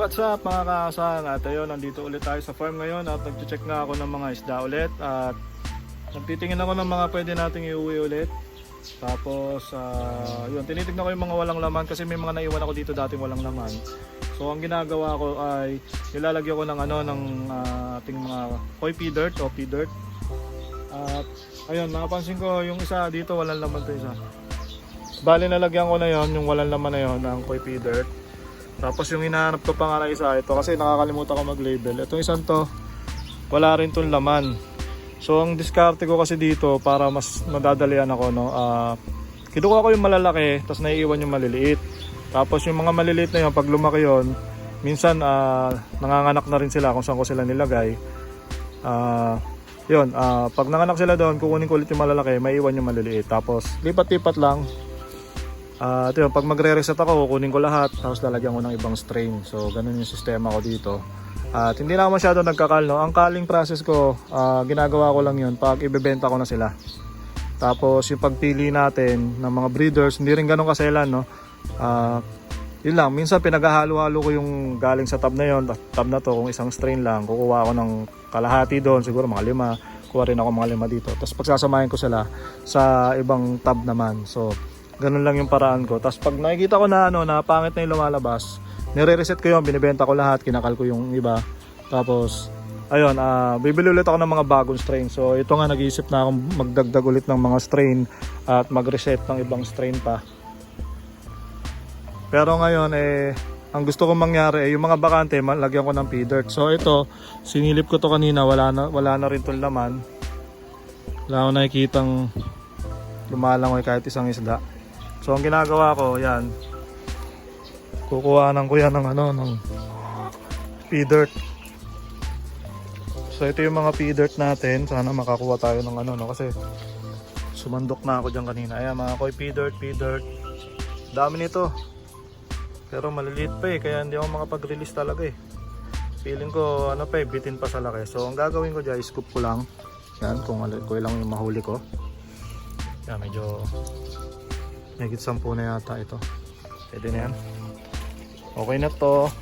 What's up mga kaasang at ayun nandito ulit tayo sa farm ngayon at nag-check na ako ng mga isda ulit at nagtitingin ako ng mga pwede nating iuwi ulit. Tapos ah, yun tinitignan ko yung mga walang laman kasi may mga naiwan ako dito dating walang laman. So ang ginagawa ko ay nilalagyan ko ng ano ng ah, ating mga koi pea dirt o pea dirt. At ayun nakapansin ko yung isa dito walang laman to isa. Bali nalagyan ko na yon yung walang laman na yon ng koi pea dirt tapos yung hinahanap ko pa nga na isa, ito kasi nakakalimutan ko mag-label. Itong isang to, wala rin tong laman. So ang diskarte ko kasi dito para mas madadalian ako, no, ah kinukuha ko yung malalaki, tapos naiiwan yung maliliit. Tapos yung mga maliliit na yun, pag lumaki yun, minsan ah, nanganganak na rin sila kung saan ko sila nilagay. Ah, yun, ah, pag nanganak sila doon, kukunin ko ulit yung malalaki, maiiwan yung maliliit. Tapos lipat-lipat lang, at yun, pag magre-reset ako, kukunin ko lahat, tapos lalagyan ko ng ibang strain. So, ganun yung sistema ko dito. At hindi na ako masyado nagkakal, no? Ang calling process ko, ah, ginagawa ko lang yun pag ibebenta ko na sila. Tapos, yung pagpili natin ng mga breeders, hindi rin ganun kaselan, no? Ah, yun lang, minsan pinaghahalo-halo ko yung galing sa tab na yon tab na to, kung isang strain lang, kukuha ako ng kalahati doon, siguro mga lima, kuha rin ako mga lima dito. Tapos pagsasamahin ko sila sa ibang tab naman. So, ganun lang yung paraan ko. Tapos pag nakikita ko na ano, na pangit na yung lumalabas, nire-reset ko yun, binibenta ko lahat, kinakal ko yung iba. Tapos, ayun, ah bibili ulit ako ng mga bagong strain. So, ito nga, nag-iisip na akong magdagdag ulit ng mga strain at mag-reset ng ibang strain pa. Pero ngayon, eh, ang gusto kong mangyari, eh, yung mga bakante, lagyan ko ng dirt. So, ito, sinilip ko to kanina, wala na, wala na rin tong laman. Wala ko nakikitang lumalangoy kahit isang isda. So ang ginagawa ko, yan. Kukuhanan ko yan ng ano, ng pea dirt. So ito yung mga pea dirt natin. Sana makakuha tayo ng ano, no? Kasi sumandok na ako dyan kanina. Ayan mga koy, pea dirt, pea dirt. Dami nito. Pero maliliit pa eh, kaya hindi ako makapag-release talaga eh. Feeling ko, ano pa eh, bitin pa sa laki. So ang gagawin ko dyan, scoop ko lang. Yan, kung, al- kung ilang yung mahuli ko. Yan, medyo Higit sampu na yata ito. Pwede na yan. Okay na to.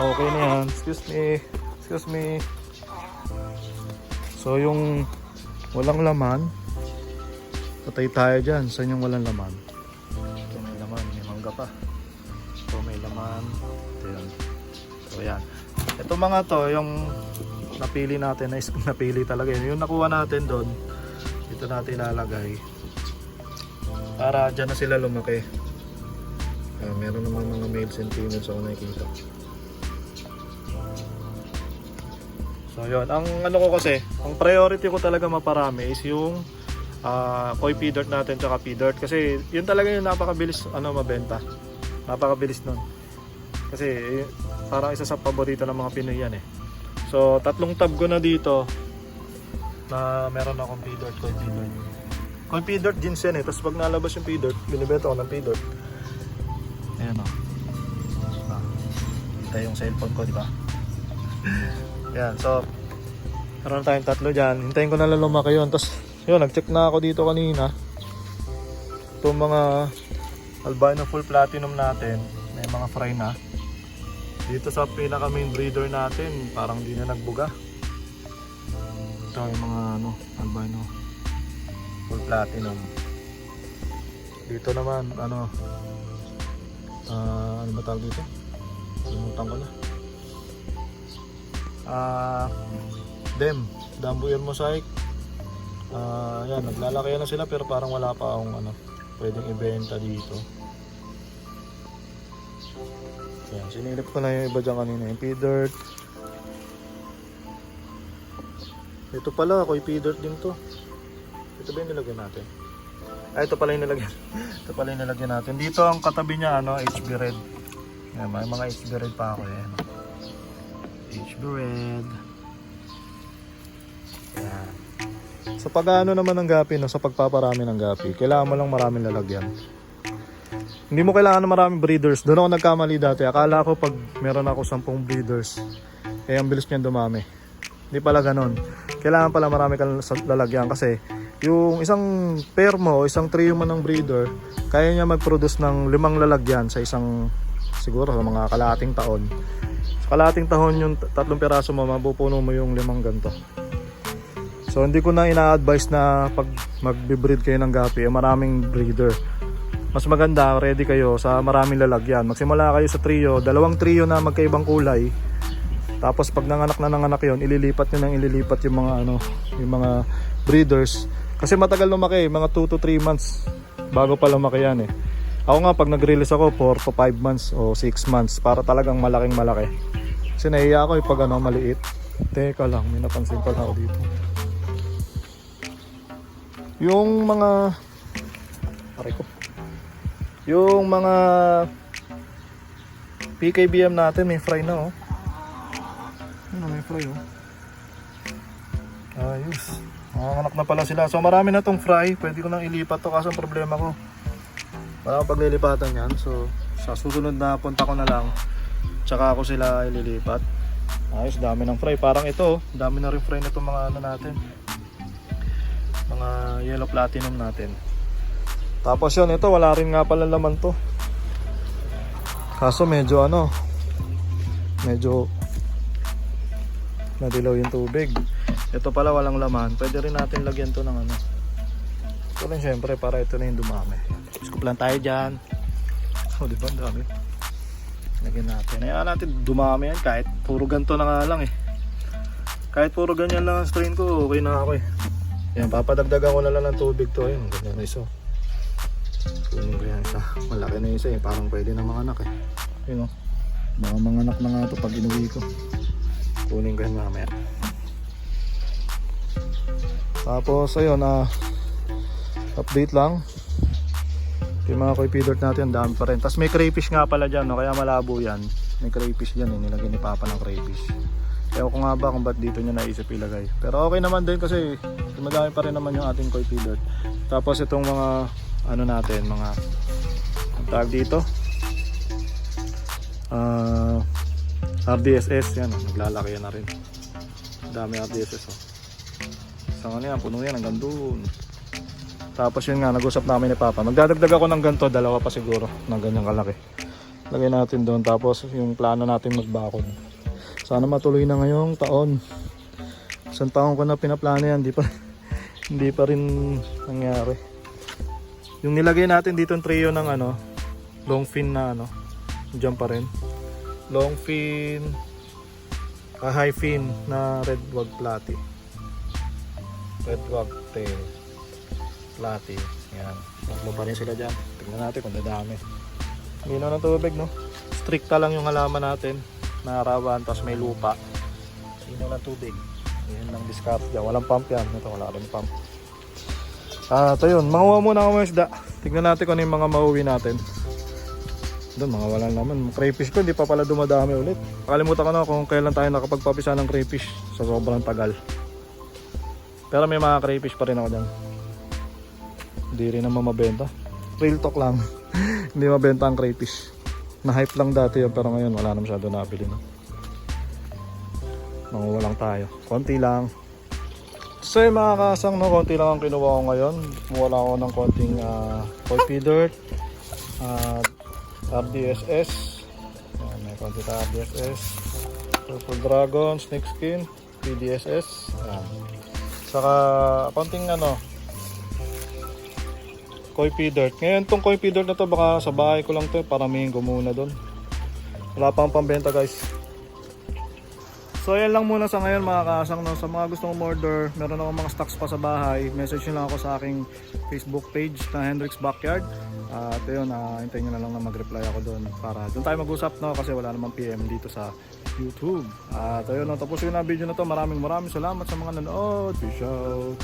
Okay na yan. Excuse me. Excuse me. So yung walang laman, patay tayo dyan. Saan yung walang laman? Ito may laman. May mangga pa. Ito may laman. Ito yun. So yan. Ito mga to, yung napili natin, na napili talaga yun. Yung nakuha natin doon, dito natin ilalagay para dyan na sila lumaki. Ah, meron naman mga males and females ako nakikita. So yun. Ang ano ko kasi ang priority ko talaga maparami is yung ah koi dirt natin tsaka dirt. Kasi yun talaga yung napakabilis ano mabenta. Napakabilis nun. Kasi eh, parang isa sa paborito ng mga Pinoy yan eh. So tatlong tab ko na dito na meron akong dirt koi dirt kung pea dirt jeans yan eh. Tapos pag nalabas yung pea dirt, binibenta ko ng pea dirt. Ayan o. Ah, kita yung cellphone ko, di ba? Yan, so na tayong tatlo dyan. Hintayin ko na lang lumaki yun. Tapos yun, nag-check na ako dito kanina. Itong mga albino full platinum natin, may mga fry na. Dito sa pinaka main breeder natin, parang di na nagbuga. Ito yung mga ano, albino full platinum. Dito naman ano ah ano ba tawag dito? Limutan ko na. Ah dem dambuyer mosaic ah yan naglalaki na sila pero parang wala pa akong ano pwedeng ibenta dito. Yan sinilip ko na yung iba dyan kanina yung pea dirt ito pala koi pea dirt din to ito ba yung nilagyan natin? Ah, ito pala yung nilagyan. ito pala yung nilagyan natin. Dito ang katabi niya, ano, HB Red. Yan, may mga HB Red pa ako. Yan. HB Red. Yan. Sa pag-ano naman ng gapi, no, sa pagpaparami ng gapi, kailangan mo lang maraming lalagyan. Hindi mo kailangan ng maraming breeders. Doon ako nagkamali dati. Akala ko pag meron ako 10 breeders, eh ang bilis niyan dumami. Hindi pala ganun. Kailangan pala marami kang lalagyan kasi yung isang pair mo, isang trio mo ng breeder, kaya niya mag-produce ng limang lalagyan sa isang siguro sa mga kalating taon. Sa kalating taon yung tatlong piraso mo, mapupuno mo yung limang ganto. So hindi ko na ina-advise na pag magbe-breed kayo ng gapi, eh, maraming breeder. Mas maganda, ready kayo sa maraming lalagyan. Magsimula kayo sa trio, dalawang trio na magkaibang kulay. Tapos pag nanganak na nanganak yon, ililipat nyo nang ililipat yung mga ano, yung mga breeders. Kasi matagal lumaki, mga 2 to 3 months bago pa lumaki yan eh. Ako nga pag nag-release ako 4 to 5 months o 6 months para talagang malaking malaki. Kasi nahiya ako yung pag ano maliit. Teka lang, may napansin pala ako dito. Yung mga Aray ko. Yung mga PKBM natin may fry na oh. Ano may fry oh. Ayos. Nanganganak na pala sila. So marami na tong fry. Pwede ko nang ilipat to kasi ang problema ko. Wala akong paglilipatan yan. So sa susunod na punta ko na lang. Tsaka ako sila ililipat. Ayos, dami ng fry. Parang ito, dami na rin fry na itong mga ano natin. Mga yellow platinum natin. Tapos yun, ito wala rin nga pala laman to. Kaso medyo ano, medyo nadilaw yung tubig. Ito pala walang laman. Pwede rin natin lagyan to ng ano. Ito rin syempre para ito na yung dumami. Scoop lang tayo dyan. Oh, di ba? Ang dami. Lagyan natin. Hayaan natin dumami yan kahit puro ganito na nga lang eh. Kahit puro ganyan lang ang strain ko, okay na ako eh. Yan, papadagdagan ko na lang ng tubig to. Ayun, ganyan na iso. Kunin ko yan isa. Malaki na isa eh. Parang pwede na mga anak eh. Yun o. Baka mga anak na nga to pag inuwi ko. Kunin ko yan mamaya. Tapos ayun ah update lang. Yung mga koi feeder natin dami pa rin. Tapos may crayfish nga pala dyan no? kaya malabo yan. May crayfish dyan eh. Nilagyan ni Papa ng crayfish. Ewan ko nga ba kung ba't dito niya naisip ilagay. Pero okay naman din kasi madami pa rin naman yung ating koi feeder. Tapos itong mga ano natin, mga tawag dito. Ah RDSS yan, oh, naglalaki na rin. Dami RDSS oh. Sa ano yan, puno yan hanggang doon. Tapos yun nga, nag-usap namin ni Papa. Magdadagdag ako ng ganito, dalawa pa siguro, ng ganyang kalaki. Lagay natin doon, tapos yung plano natin magbakod. Sana matuloy na ngayong taon. Isang taon ko na pinaplano yan, di pa, hindi pa rin nangyari. Yung nilagay natin dito yung trio ng ano, long fin na ano, dyan pa rin. Long fin, ah, high fin na red wag platy. Red wag tail. Platy. Yan. Tatlo pa rin sila dyan. Tignan natin kung dadami. Ginaw ng tubig no. Stricta lang yung halaman natin. Narawan, tapos may lupa. Ginaw ng tubig. Yan lang discard dyan. Walang pump yan. Ito wala rin pump. Ah, ito yun. Manguha muna ng isda. Tignan natin kung ano yung mga mauwi natin. Doon, mga wala naman. Crayfish ko, hindi pa pala dumadami ulit. Nakalimutan ko na kung kailan tayo nakapagpapisa ng crayfish sa sobrang tagal. Pero may mga crayfish pa rin ako dyan. Hindi rin naman mabenta. Real talk lang. hindi mabenta ang crayfish. Na-hype lang dati yun, pero ngayon wala na masyado nabili na. Manguha lang tayo. Konti lang. So yung mga kasang no, konti lang ang kinuha ko ngayon. Kumuha ako ng konting uh, koi feeder. At RDSS. Ayan, may konti RDSS. Purple Dragon, Snake Skin, PDSS. Ayan. Saka konting ano, koi feeder. Ngayon tong koi feeder na to baka sa bahay ko lang to eh, paramihin ko muna doon. Wala pang pambenta guys. So yan lang muna sa ngayon mga kasang no. Sa mga gustong umorder, meron akong mga stocks pa sa bahay. Message nyo lang ako sa aking Facebook page na Hendrix Backyard. At yun, uh, hintayin nyo na lang na mag-reply ako doon para doon tayo mag-usap no kasi wala namang PM dito sa YouTube. At ayun, no, tapos yun na video na to. Maraming maraming salamat sa mga nanood. Peace out.